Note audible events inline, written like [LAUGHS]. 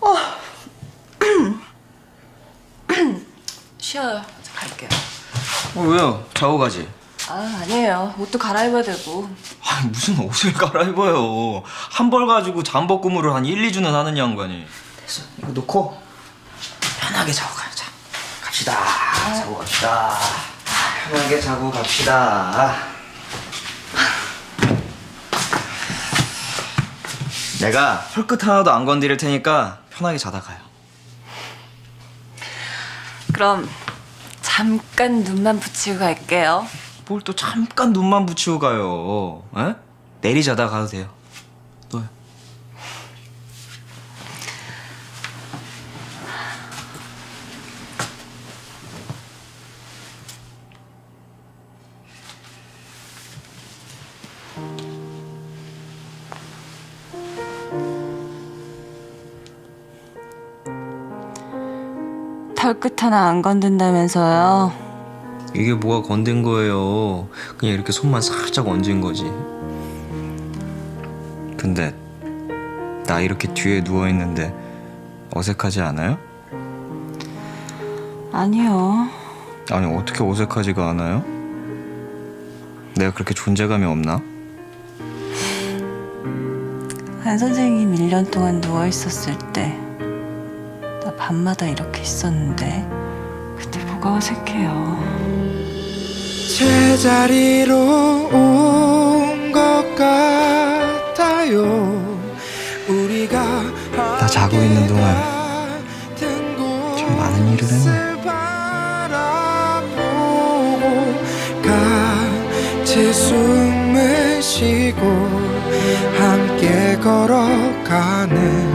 [CLEARS THROAT] 쉬어요. 저 갈게요. 어, 왜요? 자고 가지. 아 아니에요. 옷도 갈아입어야 되고. 아니 무슨 옷을 [LAUGHS] 갈아입어요. 한 벌 가지고 잠복 근무를 한 1, 2주는 하는 양반이. 됐어. 이거 놓고 편하게 자고 가자. 갑시다. 자고 갑시다. 편하게 자고 갑시다. 내가 헐끝 하나도 안 건드릴 테니까 편하게 자다 가요. 그럼 잠깐 눈만 붙이고 갈게요. 뭘 또 잠깐 눈만 붙이고 가요. 에? 내리 자다 가도 돼요. 너 털끝 하나 안 건든다면서요. 이게 뭐가 건든 거예요. 그냥 이렇게 손만 살짝 얹은 거지. 근데 나 이렇게 뒤에 누워 있는데 어색하지 않아요? 아니요. 아니 어떻게 어색하지가 않아요? 내가 그렇게 존재감이 없나? 한 선생님 1년 동안 누워 있었을 때나 밤마다 이렇게 있었는데 그때 뭐가 어색해요. 제자리로 온 것 같아요 우리가 나 자고 있는 동안 참 많은 일을 했네. 같이 숨을 쉬고 함께 걸어가는